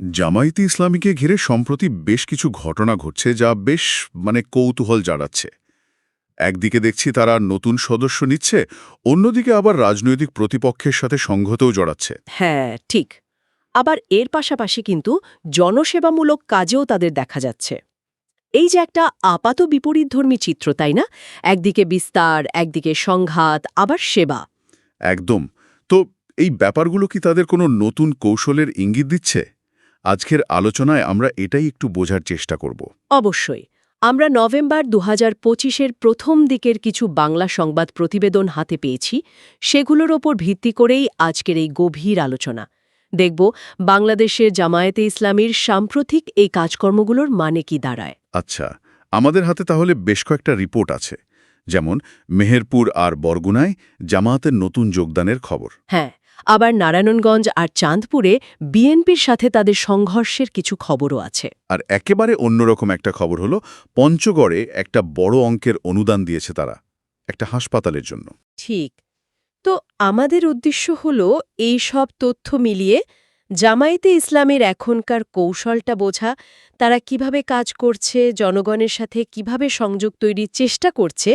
জামায়াতে ইসলামীকে ঘিরে সম্প্রতি বেশ কিছু ঘটনা ঘটছে যা বেশ মানে কৌতূহল জাড়াচ্ছে একদিকে দেখছি তারা নতুন সদস্য নিচ্ছে অন্যদিকে আবার রাজনৈতিক প্রতিপক্ষের সাথে সংঘতেও জড়াচ্ছে। হ্যাঁ ঠিক। আবার এর পাশাপাশি কিন্তু জনসেবামূলক কাজেও তাদের দেখা যাচ্ছে। এই যে একটা আপাত বিপরীতধর্মী চিত্র তাই না? একদিকে বিস্তার একদিকে সংঘাত আবার সেবা। একদম। তো এই ব্যাপারগুলো কি তাদের কোনো নতুন কৌশলের ইঙ্গিত দিচ্ছে? আজকের আলোচনায় আমরা এটাই একটু বোঝার চেষ্টা করব। অবশ্যই। আমরা নভেম্বর দু হাজার পঁচিশের প্রথম দিকের কিছু বাংলা সংবাদ প্রতিবেদন হাতে পেয়েছি সেগুলোর ওপর ভিত্তি করেই আজকের এই গভীর আলোচনা। দেখব বাংলাদেশের জামায়াতে ইসলামীর সাম্প্রতিক এই কাজকর্মগুলোর মানে কি দাঁড়ায়। আচ্ছা আমাদের হাতে তাহলে বেশ কয়েকটা রিপোর্ট আছে। যেমন মেহেরপুর আর বরগুনায় জামায়াতের নতুন যোগদানের খবর। হ্যাঁ আবার নারায়ণগঞ্জ আর চাঁদপুরে বিএনপির সাথে তাদের সংঘর্ষের কিছু খবরও আছে। আর একেবারে অন্যরকম একটা খবর হলো পঞ্চগড়ে একটা বড় অঙ্কের অনুদান দিয়েছে তারা একটা হাসপাতালের জন্য। ঠিক। তো আমাদের উদ্দেশ্য হল এই সব তথ্য মিলিয়ে জামায়াতে ইসলামের এখনকার কৌশলটা বোঝা তারা কীভাবে কাজ করছে জনগণের সাথে কীভাবে সংযোগ তৈরির চেষ্টা করছে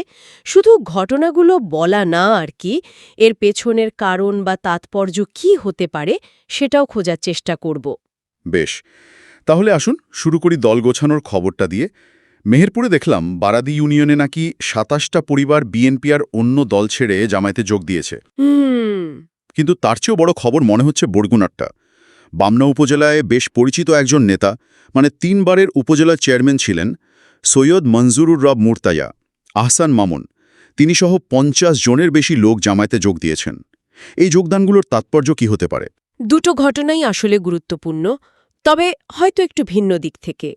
শুধু ঘটনাগুলো বলা না আর কি এর পেছনের কারণ বা তাৎপর্য কি হতে পারে সেটাও খোঁজার চেষ্টা করব। বেশ তাহলে আসুন শুরু করি দল গোছানোর খবরটা দিয়ে। মেহেরপুরে দেখলাম বারাদি ইউনিয়নে নাকি সাতাশটা পরিবার বিএনপি আর অন্য দল ছেড়ে জামায়াতে যোগ দিয়েছে। কিন্তু তার চেয়েও বড় খবর মনে হচ্ছে বরগুনারটা। বামনা উপজেলায় বেশ পরিচিত একজন নেতা মানে তিনবারের উপজেলা চেয়ারম্যান ছিলেন সৈয়দ মঞ্জুরুর রব মুরতায়া, আহসান মামুন। তিনি সহ পঞ্চাশ জনের বেশি লোক জামায়াতে যোগ দিয়েছেন। এই যোগদানগুলোর তাৎপর্য কি হতে পারে? দুটো ঘটনাই আসলে গুরুত্বপূর্ণ, তবে হয়তো একটু ভিন্ন দিক থেকে।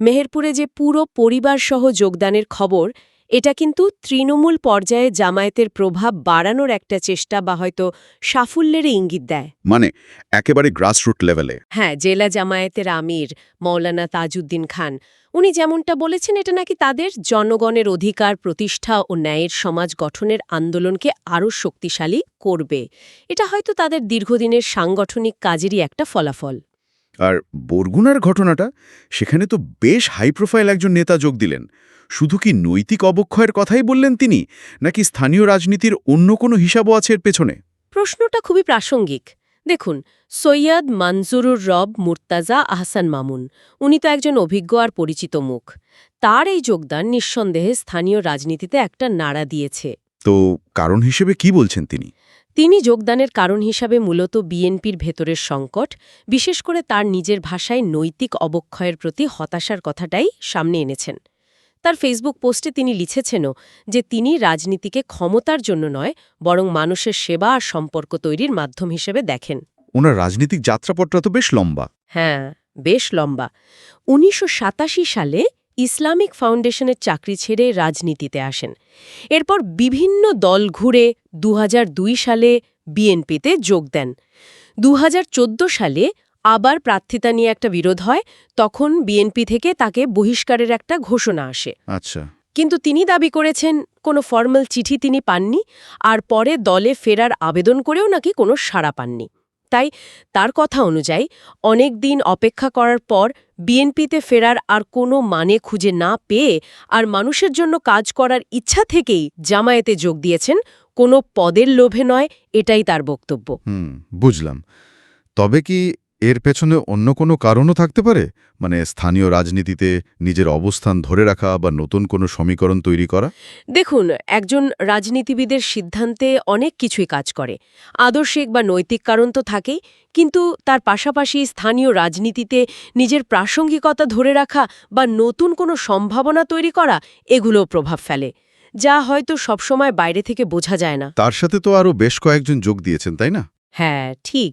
মেহেরপুরে যে পুরো পরিবার সহ যোগদানের খবর এটা কিন্তু তৃণমূল পর্যায়ে জামায়াতের প্রভাব বাড়ানোর একটা চেষ্টা বা হয়তো সাফল্যের ইঙ্গিত দেয়। মানে একেবারে গ্রাসরুট লেভেলে হ্যাঁ জেলা জামায়াতের আমির মৌলানা তাজউদ্দিন খান উনি যেমনটা বলেছেন এটা নাকি তাদের জনগণের অধিকার প্রতিষ্ঠা ও ন্যায়ের সমাজ গঠনের আন্দোলনকে আরও শক্তিশালী করবে। এটা হয়তো তাদের দীর্ঘদিনের সাংগঠনিক কাজেরই একটা ফলাফল। আর বরগুনার ঘটনাটা সেখানে তো বেশ হাই প্রোফাইল একজন নেতা যোগ দিলেন। শুধু কি নৈতিক অবক্ষয়ের কথাই বললেন তিনি নাকি স্থানীয় রাজনীতির অন্য কোনো হিসাবও আছে এর পেছনে? প্রশ্নটা খুবই প্রাসঙ্গিক। দেখুন সৈয়দ মানজুরুর রব মুর্তাজা আহসান মামুন উনি তো একজন অভিজ্ঞ আর পরিচিত মুখ। তার এই যোগদান নিঃসন্দেহে স্থানীয় রাজনীতিতে একটা নাড়া দিয়েছে। তো কারণ হিসেবে কি বলছেন তিনি? তিনি যোগদানের কারণ হিসাবে মূলত বিএনপির ভেতরের সংকট বিশেষ করে তার নিজের ভাষায় নৈতিক অবক্ষয়ের প্রতি হতাশার কথাটাই সামনে এনেছেন। তার ফেসবুক পোস্টে তিনি লিখেছেনও যে তিনি রাজনীতিকে ক্ষমতার জন্য নয় বরং মানুষের সেবা আর সম্পর্ক তৈরির মাধ্যম হিসেবে দেখেন। ওনার রাজনীতিক যাত্রাপটটা তো বেশ লম্বা। হ্যাঁ বেশ লম্বা। উনিশশো সাতাশি সালে ইসলামিক ফাউন্ডেশনের চাকরি ছেড়ে রাজনীতিতে আসেন। এরপর বিভিন্ন দল ঘুরে দু হাজার দুই সালে বিএনপিতে যোগ দেন। দু হাজার চোদ্দ সালে আবার প্রার্থিতা নিয়ে একটা বিরোধ হয় তখন বিএনপি থেকে তাকে বহিষ্কারের একটা ঘোষণা আসে। আচ্ছা। কিন্তু তিনি দাবি করেছেন কোনো ফর্মাল চিঠি তিনি পাননি আর পরে দলে ফেরার আবেদন করেও নাকি কোনো সাড়া পাননি। তাই তার কথা অনুযায়ী অনেক দিন অপেক্ষা করার পর বিএনপিতে ফেরার আর কোনো মানে খুঁজে না পেয়ে আর মানুষের জন্য কাজ করার ইচ্ছা থেকেই জামায়াতে যোগ দিয়েছেন, কোনো পদের লোভে নয়, এটাই তার বক্তব্য। বুঝলাম। তবে কি এর পেছনে অন্য কোনো কারণও থাকতে পারে? মানে স্থানীয় রাজনীতিতে নিজের অবস্থান ধরে রাখা বা নতুন কোনো সমীকরণ তৈরি করা? দেখুন একজন রাজনীতিবিদের সিদ্ধান্তে অনেক কিছুই কাজ করে। আদর্শিক বা নৈতিক কারণ তো থাকেই কিন্তু তার পাশাপাশি স্থানীয় রাজনীতিতে নিজের প্রাসঙ্গিকতা ধরে রাখা বা নতুন কোনো সম্ভাবনা তৈরি করা এগুলোও প্রভাব ফেলে যা হয়তো সবসময় বাইরে থেকে বোঝা যায় না। তার সাথে তো আরও বেশ কয়েকজন যোগ দিয়েছেন তাই না? হ্যাঁ ঠিক।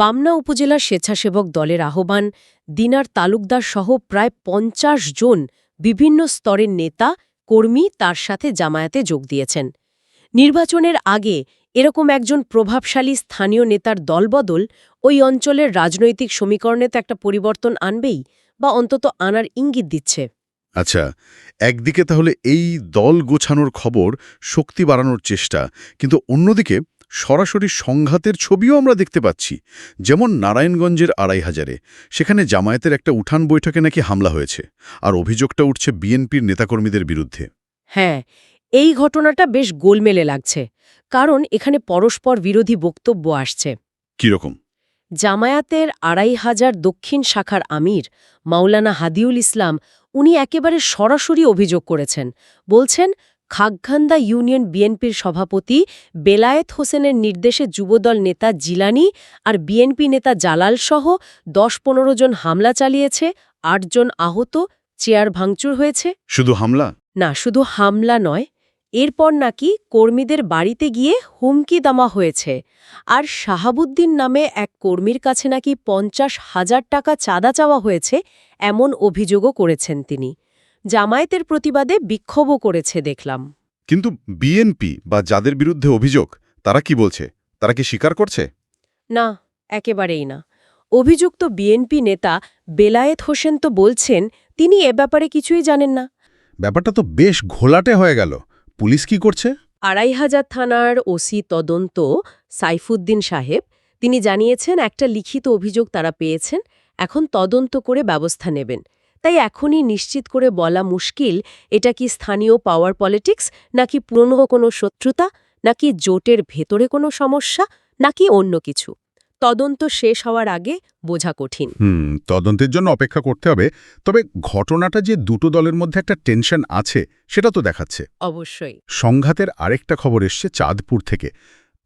বামনা উপজেলার স্বেচ্ছাসেবক দলের আহ্বান, দিনার তালুকদার সহ প্রায় পঞ্চাশ জন বিভিন্ন স্তরের নেতা, কর্মী তার সাথে জামায়াতে যোগ দিয়েছেন। নির্বাচনের আগে এরকম একজন প্রভাবশালী স্থানীয় নেতার দলবদল ওই অঞ্চলের রাজনৈতিক সমীকরণে তো একটা পরিবর্তন আনবেই বা অন্তত আনার ইঙ্গিত দিচ্ছে। আচ্ছা একদিকে তাহলে এই দল গোছানোর খবর শক্তি বাড়ানোর চেষ্টা, কিন্তু অন্যদিকে সরাসরি সংঘাতের ছবিও আমরা দেখতে পাচ্ছি যেমন নারায়ণগঞ্জের আড়াই হাজারে। সেখানে জামায়াতের একটা উঠান বৈঠকে নাকি হামলা হয়েছে আর অভিযোগটা উঠছে বিএনপির নেতাকর্মীদের বিরুদ্ধে। হ্যাঁ এই ঘটনাটা বেশ গোলমেলে লাগছে কারণ এখানে পরস্পর বিরোধী বক্তব্য আসছে। কীরকম? জামায়াতের আড়াই হাজার দক্ষিণ শাখার আমির মাওলানা হাদিউল ইসলাম উনি একেবারে সরাসরি অভিযোগ করেছেন। বলছেন খাগখান্দা ইউনিয়ন বিএনপির সভাপতি বেলায়েত হোসেনের নির্দেশে যুবদল নেতা জিলানি আর বিএনপি নেতা জালাল সহ দশ পনেরো জন হামলা চালিয়েছে আটজন আহত চেয়ার ভাঙচুর হয়েছে। শুধু হামলা? না শুধু হামলা নয় এরপর নাকি কর্মীদের বাড়িতে গিয়ে হুমকি দামা হয়েছে। আর শাহাবুদ্দিন নামে এক কর্মীর কাছে নাকি পঞ্চাশ হাজার টাকা চাঁদা চাওয়া হয়েছে এমন অভিযোগও করেছেন তিনি। জামায়াতের প্রতিবাদে বিক্ষোভও করেছে দেখলাম। কিন্তু বিএনপি বা যাদের বিরুদ্ধে অভিযোগ তারা কি বলছে? তারা কি স্বীকার করছে? না একেবারেই না। অভিযুক্ত বিএনপি নেতা বেলায়েত হোসেন তো বলছেন তিনি এ ব্যাপারে কিছুই জানেন না। ব্যাপারটা তো বেশ ঘোলাটে হয়ে গেল। পুলিশ কি করছে? আড়াই হাজার থানার ওসি তদন্ত সাইফুদ্দিন সাহেব তিনি জানিয়েছেন একটা লিখিত অভিযোগ তারা পেয়েছেন এখন তদন্ত করে ব্যবস্থা নেবেন। তাই এখনই নিশ্চিত করে বলা মুশকিল এটা কি স্থানীয় পাওয়ার পলিটিক্স নাকি পুরনো কোনো শত্রুতা নাকি জোটের ভেতরে কোনো সমস্যা নাকি অন্য কিছু? তদন্ত শেষ হওয়ার আগে বোঝা কঠিন। হুম তদন্তের জন্য অপেক্ষা করতে হবে তবে ঘটনাটা যে দুটো দলের মধ্যে একটা টেনশন আছে সেটা তো দেখাচ্ছে। অবশ্যই। সংঘাতের আরেকটা খবর এসছে চাঁদপুর থেকে।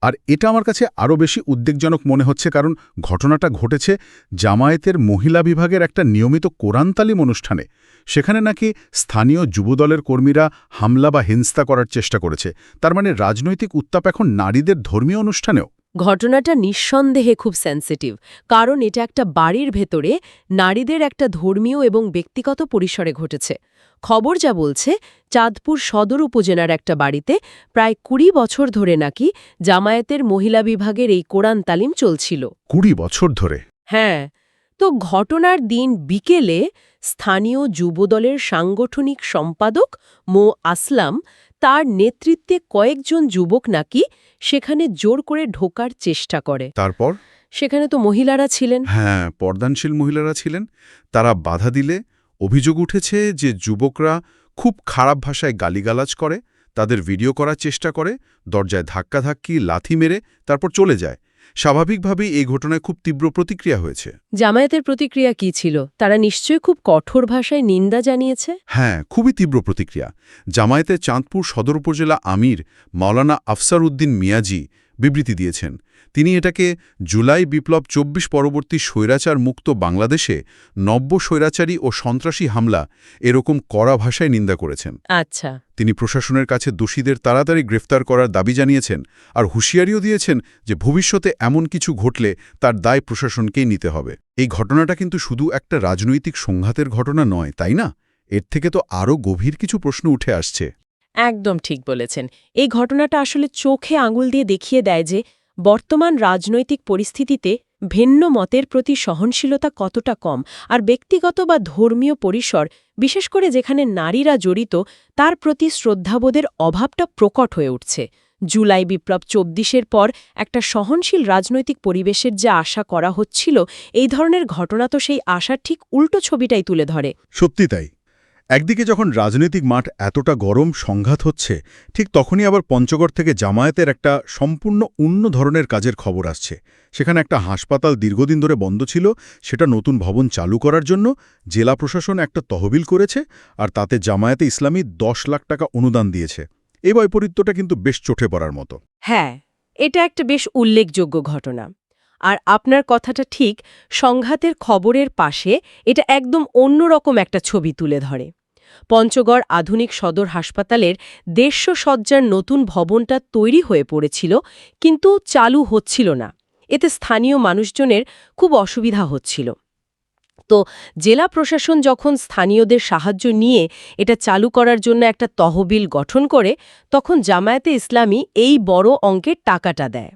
আর এটা আমার কাছে আরও বেশি উদ্বেগজনক মনে হচ্ছে কারণ ঘটনাটা ঘটেছে জামায়াতের মহিলা বিভাগের একটা নিয়মিত কোরআন তালিম অনুষ্ঠানে। সেখানে নাকি স্থানীয় যুবদলের কর্মীরা হামলা বা হিংস্তা করার চেষ্টা করেছে। তার মানে রাজনৈতিক উত্তাপ এখন নারীদের ধর্মীয় অনুষ্ঠানেও। ঘটনাটা নিঃসন্দেহে খুব সেন্সিটিভ কারণ এটা একটা বাড়ির ভেতরে নারীদের একটা ধর্মীয় এবং ব্যক্তিগত পরিসরে ঘটেছে। খবর যা বলছে চাঁদপুর সদর উপজেলার একটা বাড়িতে প্রায় কুড়ি বছর ধরে নাকি জামায়াতের মহিলা বিভাগের এই কোরআন তালিম চলছিল। কুড়ি বছর ধরে? হ্যাঁ তো ঘটনার দিন বিকেলে স্থানীয় যুবদলের সাংগঠনিক সম্পাদক মো. আসলাম তার নেতৃত্বে কয়েকজন যুবক নাকি সেখানে জোর করে ঢোকার চেষ্টা করে। তারপর? সেখানে তো মহিলারা ছিলেন। হ্যাঁ পর্দানশীল মহিলারা ছিলেন। তারা বাধা দিলে অভিযোগ উঠেছে যে যুবকরা খুব খারাপ ভাষায় গালিগালাজ করে তাদের ভিডিও করার চেষ্টা করে দরজায় ধাক্কাধাক্কি লাথি মেরে তারপর চলে যায়। স্বাভাবিকভাবেই এই ঘটনায় খুব তীব্র প্রতিক্রিয়া হয়েছে। জামায়াতের প্রতিক্রিয়া কি ছিল? তারা নিশ্চয়ই খুব কঠোর ভাষায় নিন্দা জানিয়েছে? হ্যাঁ খুবই তীব্র প্রতিক্রিয়া। জামায়াতের চাঁদপুর সদর উপজেলা আমির মাওলানা আফসার উদ্দিন মিয়াজি বিবৃতি দিয়েছেন। তিনি এটাকে জুলাই বিপ্লব চব্বিশ পরবর্তী স্বৈরাচার মুক্ত বাংলাদেশে নব্য স্বৈরাচারী ও সন্ত্রাসী হামলা এরকম কড়া ভাষায় নিন্দা করেছেন। আচ্ছা। তিনি প্রশাসনের কাছে দোষীদের তাড়াতাড়ি গ্রেফতার করার দাবি জানিয়েছেন আর হুঁশিয়ারিও দিয়েছেন যে ভবিষ্যতে এমন কিছু ঘটলে তার দায় প্রশাসনকেই নিতে হবে। এই ঘটনাটা কিন্তু শুধু একটা রাজনৈতিক সংঘাতের ঘটনা নয় তাই না? এর থেকে তো আরও গভীর কিছু প্রশ্ন উঠে আসছে। একদম ঠিক বলেছেন। এই ঘটনাটা আসলে চোখে আঙুল দিয়ে দেখিয়ে দেয় যে বর্তমান রাজনৈতিক পরিস্থিতিতে ভিন্ন মতের প্রতি সহনশীলতা কতটা কম আর ব্যক্তিগত বা ধর্মীয় পরিসর, বিশেষ করে যেখানে নারীরা জড়িত, তার প্রতি শ্রদ্ধাবোধের অভাবটা প্রকট হয়ে উঠছে। জুলাই বিপ্লব চব্বিশের পর একটা সহনশীল রাজনৈতিক পরিবেশের যা আশা করা হচ্ছিল, এই ধরনের ঘটনা তো সেই আশার ঠিক উল্টো ছবিটাই তুলে ধরে। সত্যি তাই। একদিকে যখন রাজনৈতিক মাঠ এতটা গরম সংঘাত হচ্ছে, ঠিক তখনই আবার পঞ্চগড় থেকে জামায়াতের একটা সম্পূর্ণ অন্য ধরনের কাজের খবর আসছে। সেখানে একটা হাসপাতাল দীর্ঘদিন ধরে বন্ধ ছিল, সেটা নতুন ভবন চালু করার জন্য জেলা প্রশাসন একটা তহবিল করেছে আর তাতে জামায়াতে ইসলামী দশ লাখ টাকা অনুদান দিয়েছে। এই বৈপরীত্যটা কিন্তু বেশ চোখে পড়ার মতো। হ্যাঁ এটা একটা বেশ উল্লেখযোগ্য ঘটনা। আর আপনার কথাটা ঠিক সংঘাতের খবরের পাশে এটা একদম অন্যরকম একটা ছবি তুলে ধরে। পঞ্চগড় আধুনিক সদর হাসপাতালের দেড়শো সজ্জার নতুন ভবনটা তৈরি হয়ে পড়েছিল, কিন্তু চালু হচ্ছিল না। এতে স্থানীয় মানুষজনের খুব অসুবিধা হচ্ছিল। তো জেলা প্রশাসন যখন স্থানীয়দের সাহায্য নিয়ে এটা চালু করার জন্য একটা তহবিল গঠন করে, তখন জামায়াতে ইসলামী এই বড় অঙ্কের টাকাটা দেয়।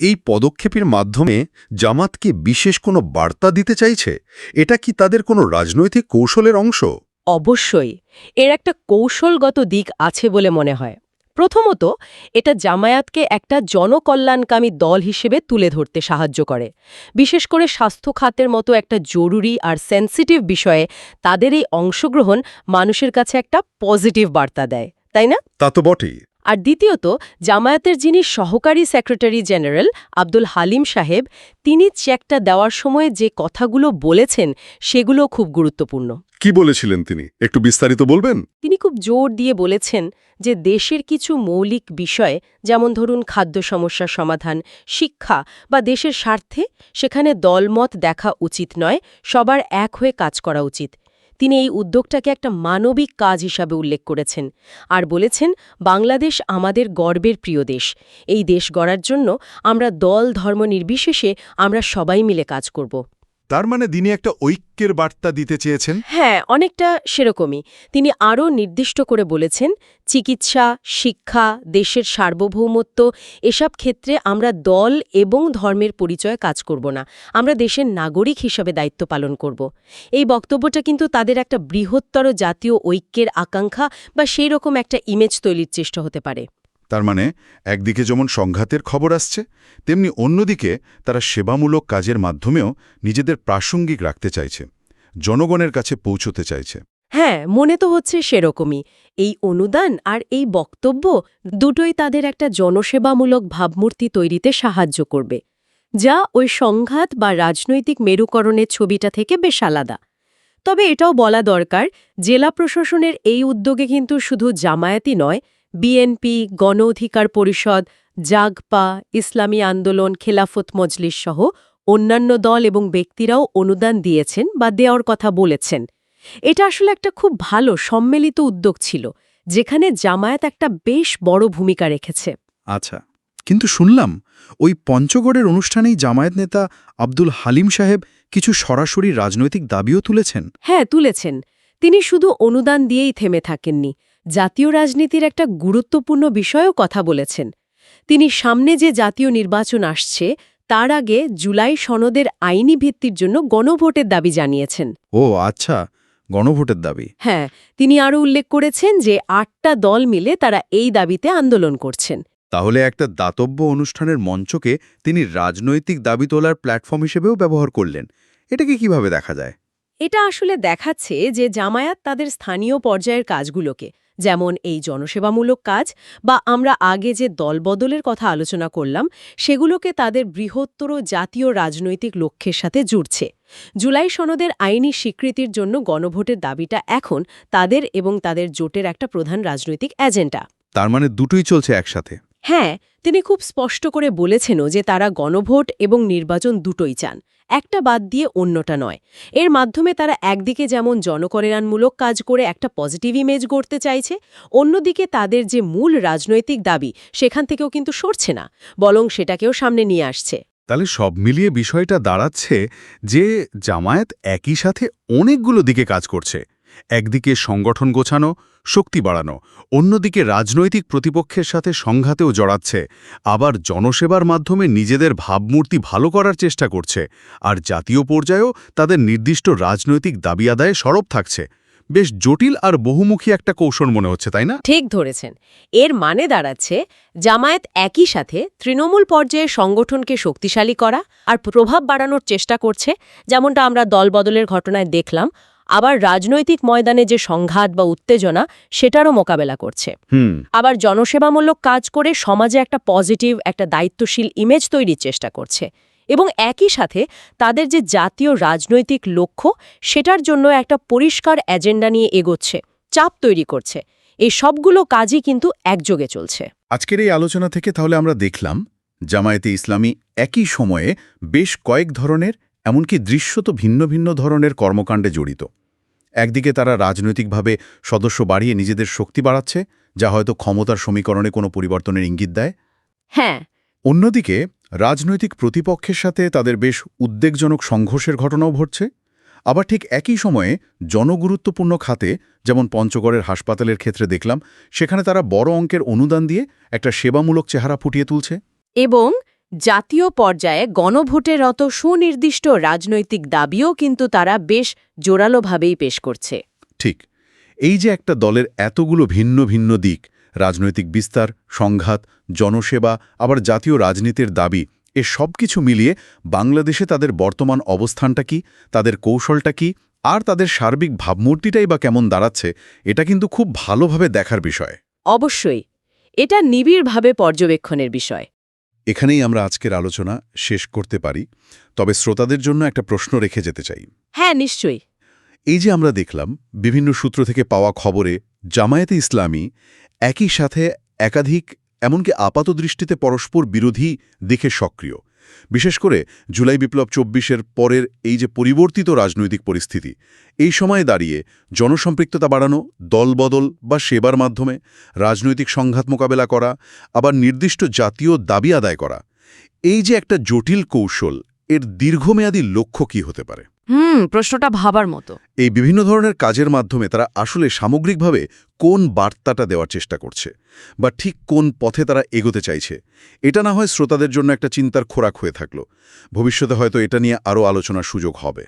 এই পদক্ষেপের মাধ্যমে জামাত কি বিশেষ কোনো বার্তা দিতে চাইছে? এটা কি তাদের কোনো রাজনৈতিক কৌশলের অংশ? অবশ্যই। এর একটা কৌশলগত দিক আছে বলে মনে হয়। প্রথমত এটা জামায়াতকে একটা জনকল্যাণকামী দল হিসেবে তুলে ধরতে সাহায্য করে। বিশেষ করে স্বাস্থ্য খাতের মতো একটা জরুরি আর সেন্সিটিভ বিষয়ে তাদের এই অংশগ্রহণ মানুষের কাছে একটা পজিটিভ বার্তা দেয়। তাই না? তা তো বটেই। আর দ্বিতীয়ত জামায়াতের যিনি সহকারী সেক্রেটারি জেনারেল আব্দুল হালিম সাহেব তিনি চেকটা দেওয়ার সময় যে কথাগুলো বলেছেন সেগুলো খুব গুরুত্বপূর্ণ। কি বলেছিলেন তিনি? একটু বিস্তারিত বলবেন? তিনি খুব জোর দিয়ে বলেছেন যে দেশের কিছু মৌলিক বিষয় যেমন ধরুন খাদ্য সমস্যা সমাধান শিক্ষা বা দেশের স্বার্থে সেখানে দলমত দেখা উচিত নয় সবার এক হয়ে কাজ করা উচিত। তিনি এই উদ্যোগটাকে একটা মানবিক কাজ হিসাবে উল্লেখ করেছেন আর বলেছেন, বাংলাদেশ আমাদের গর্বের প্রিয় দেশ। এই দেশ গড়ার জন্য আমরা দল ধর্ম নির্বিশেষে আমরা সবাই মিলে কাজ করব। তার মানে দিনে একটা ঐক্যের বার্তা দিতে চেয়েছেন? হ্যাঁ অনেকটা সেরকমই। তিনি আরও নির্দিষ্ট করে বলেছেন, চিকিৎসা, শিক্ষা, দেশের সার্বভৌমত্ব, এসব ক্ষেত্রে আমরা দল এবং ধর্মের পরিচয়ে কাজ করব না। আমরা দেশের নাগরিক হিসাবে দায়িত্ব পালন করব। এই বক্তব্যটা কিন্তু তাদের একটা বৃহত্তর জাতীয় ঐক্যের আকাঙ্ক্ষা বা সেই রকম একটা ইমেজ তৈরির চেষ্টা হতে পারে। তার মানে একদিকে যেমন সংঘাতের খবর আসছে, তেমনি অন্যদিকে তারা সেবামূলক কাজের মাধ্যমেও নিজেদের প্রাসঙ্গিক রাখতে চাইছে, জনগণের কাছে পৌঁছতে চাইছে। হ্যাঁ মনে তো হচ্ছে সেরকমই। এই অনুদান আর এই বক্তব্য দুটোই তাদের একটা জনসেবামূলক ভাবমূর্তি তৈরিতে সাহায্য করবে, যা ওই সংঘাত বা রাজনৈতিক মেরুকরণের ছবিটা থেকে বেশ আলাদা। তবে এটাও বলা দরকার, জেলা প্রশাসনের এই উদ্যোগে কিন্তু শুধু জামায়াতি নয় বিএনপি গণ অধিকার পরিষদ জাগপা ইসলামী আন্দোলন খেলাফত মজলিস সহ অন্যান্য দল এবং ব্যক্তিরাও অনুদান দিয়েছেন বা দেওয়ার কথা বলেছেন। এটা আসলে একটা খুব ভালো সম্মিলিত উদ্যোগ ছিল যেখানে জামায়াত একটা বেশ বড় ভূমিকা রেখেছে। আচ্ছা কিন্তু শুনলাম ওই পঞ্চগড়ের অনুষ্ঠানেই জামায়াত নেতা আব্দুল হালিম সাহেব কিছু সরাসরি রাজনৈতিক দাবিও তুলেছেন। হ্যাঁ তুলেছেন। তিনি শুধু অনুদান দিয়েই থেমে থাকেননি জাতীয় রাজনীতির একটা গুরুত্বপূর্ণ বিষয়েও কথা বলেছেন। তিনি সামনে যে জাতীয় নির্বাচন আসছে তার আগে জুলাই সনদের আইনি ভিত্তির জন্য গণভোটের দাবি জানিয়েছেন। ও আচ্ছা গণভোটের দাবি। হ্যাঁ তিনি আরও উল্লেখ করেছেন যে আটটা দল মিলে তারা এই দাবিতে আন্দোলন করছেন। তাহলে একটা দাতব্য অনুষ্ঠানের মঞ্চকে তিনি রাজনৈতিক দাবি তোলার প্ল্যাটফর্ম হিসেবেও ব্যবহার করলেন। এটাকে কীভাবে দেখা যায়? এটা আসলে দেখাচ্ছে যে জামায়াত তাদের স্থানীয় পর্যায়ের কাজগুলোকে যেমন এই জনসেবামূলক কাজ বা আমরা আগে যে দলবদলের কথা আলোচনা করলাম সেগুলোকে তাদের বৃহত্তর জাতীয় রাজনৈতিক লক্ষ্যের সাথে জুড়ছে। জুলাই সনদের আইনি স্বীকৃতির জন্য গণভোটের দাবিটা এখন তাদের এবং তাদের জোটের একটা প্রধান রাজনৈতিক এজেন্ডা। তার মানে দুটোই চলছে একসাথে? হ্যাঁ তিনি খুব স্পষ্ট করে বলেছেনও যে তারা গণভোট এবং নির্বাচন দুটোই চান। একটা বাদ দিয়ে অন্যটা নয়। এর মাধ্যমে তারা একদিকে যেমন জনকল্যাণমূলক কাজ করে একটা পজিটিভ ইমেজ গড়তে চাইছে, অন্যদিকে তাদের যে মূল রাজনৈতিক দাবি সেখান থেকেও কিন্তু সরছে না, বরং সেটাকেও সামনে নিয়ে আসছে। তাহলে সব মিলিয়ে বিষয়টা দাঁড়াচ্ছে যে জামায়াত একই সাথে অনেকগুলো দিকে কাজ করছে। একদিকে সংগঠন গোছানো, শক্তি বাড়ানো, অন্যদিকে রাজনৈতিক প্রতিপক্ষের সাথে সংঘাতেও জড়াচ্ছে, আবার জনসেবার মাধ্যমে নিজেদের ভাবমূর্তি ভালো করার চেষ্টা করছে, আর জাতীয় পর্যায়েও তাদের নির্দিষ্ট রাজনৈতিক দাবি আদায়ে সরব থাকছে। বেশ জটিল আর বহুমুখী একটা কৌশল মনে হচ্ছে, তাই না? ঠিক ধরেছেন। এর মানে দাঁড়াচ্ছে জামায়াত একই সাথে তৃণমূল পর্যায়ে সংগঠনকে শক্তিশালী করা আর প্রভাব বাড়ানোর চেষ্টা করছে, যেমনটা আমরা দলবদলের ঘটনায় দেখলাম। আবার রাজনৈতিক ময়দানে যে সংঘাত বা উত্তেজনা সেটারও মোকাবেলা করছে। আবার জনসেবামূলক কাজ করে সমাজে একটা পজিটিভ একটা দায়িত্বশীল ইমেজ তৈরির চেষ্টা করছে। এবং একই সাথে তাদের যে জাতীয় রাজনৈতিক লক্ষ্য সেটার জন্য একটা পরিষ্কার এজেন্ডা নিয়ে এগোচ্ছে চাপ তৈরি করছে। এই সবগুলো কাজই কিন্তু একযোগে চলছে। আজকের এই আলোচনা থেকে তাহলে আমরা দেখলাম জামায়াতে ইসলামী একই সময়ে বেশ কয়েক ধরনের এমনকি দৃশ্যত ভিন্ন ভিন্ন ধরনের কর্মকাণ্ডে জড়িত। একদিকে তারা রাজনৈতিকভাবে সদস্য বাড়িয়ে নিজেদের শক্তি বাড়াচ্ছে যা হয়তো ক্ষমতার সমীকরণে কোনো পরিবর্তনের ইঙ্গিত দেয়। হ্যাঁ। অন্যদিকে রাজনৈতিক প্রতিপক্ষের সাথে তাদের বেশ উদ্বেগজনক সংঘর্ষের ঘটনাও ঘটছে। আবার ঠিক একই সময়ে জনগুরুত্বপূর্ণ খাতে যেমন পঞ্চগড়ের হাসপাতালের ক্ষেত্রে দেখলাম সেখানে তারা বড় অঙ্কের অনুদান দিয়ে একটা সেবামূলক চেহারা ফুটিয়ে তুলছে। এবং জাতীয় পর্যায়ে গণভোটের অত সুনির্দিষ্ট রাজনৈতিক দাবিও কিন্তু তারা বেশ জোরালোভাবেই পেশ করছে। ঠিক এই যে একটা দলের এতগুলো ভিন্ন ভিন্ন দিক রাজনৈতিক বিস্তার সংঘাত জনসেবা আবার জাতীয় রাজনীতির দাবি এ সব কিছু মিলিয়ে বাংলাদেশে তাদের বর্তমান অবস্থানটা কি তাদের কৌশলটা কি আর তাদের সার্বিক ভাবমূর্তিটাই বা কেমন দাঁড়াচ্ছে এটা কিন্তু খুব ভালোভাবে দেখার বিষয়। অবশ্যই এটা নিবিড়ভাবে পর্যবেক্ষণের বিষয়। এখানেই আমরা আজকের আলোচনা শেষ করতে পারি তবে শ্রোতাদের জন্য একটা প্রশ্ন রেখে যেতে চাই। হ্যাঁ নিশ্চয়ই। এই যে আমরা দেখলাম বিভিন্ন সূত্র থেকে পাওয়া খবরে জামায়াতে ইসলামী একই সাথে একাধিক এমনকি আপাত দৃষ্টিতে পরস্পর বিরোধী দেখে সক্রিয়। বিশেষ করে জুলাই বিপ্লব চব্বিশের পরের এই যে পরিবর্তিত রাজনৈতিক পরিস্থিতি, এই সময়ে দাঁড়িয়ে জনসম্পৃক্ততা বাড়ানো দলবদল বা সেবার মাধ্যমে রাজনৈতিক সংঘাত মোকাবেলা করা, আবার নির্দিষ্ট জাতীয় দাবি আদায় করা, এই যে একটা জটিল কৌশল, এর দীর্ঘমেয়াদী লক্ষ্য কি হতে পারে? হুম, প্রশ্নটা ভাবার মতো। এই বিভিন্ন ধরনের কাজের মাধ্যমে তারা আসলে সামগ্রিকভাবে কোন বার্তাটা দেওয়ার চেষ্টা করছে বা ঠিক কোন পথে তারা এগোতে চাইছে। এটা না হয় শ্রোতাদের জন্য একটা চিন্তার খোরাক হয়ে থাকল। ভবিষ্যতে হয়তো এটা নিয়ে আরও আলোচনার সুযোগ হবে।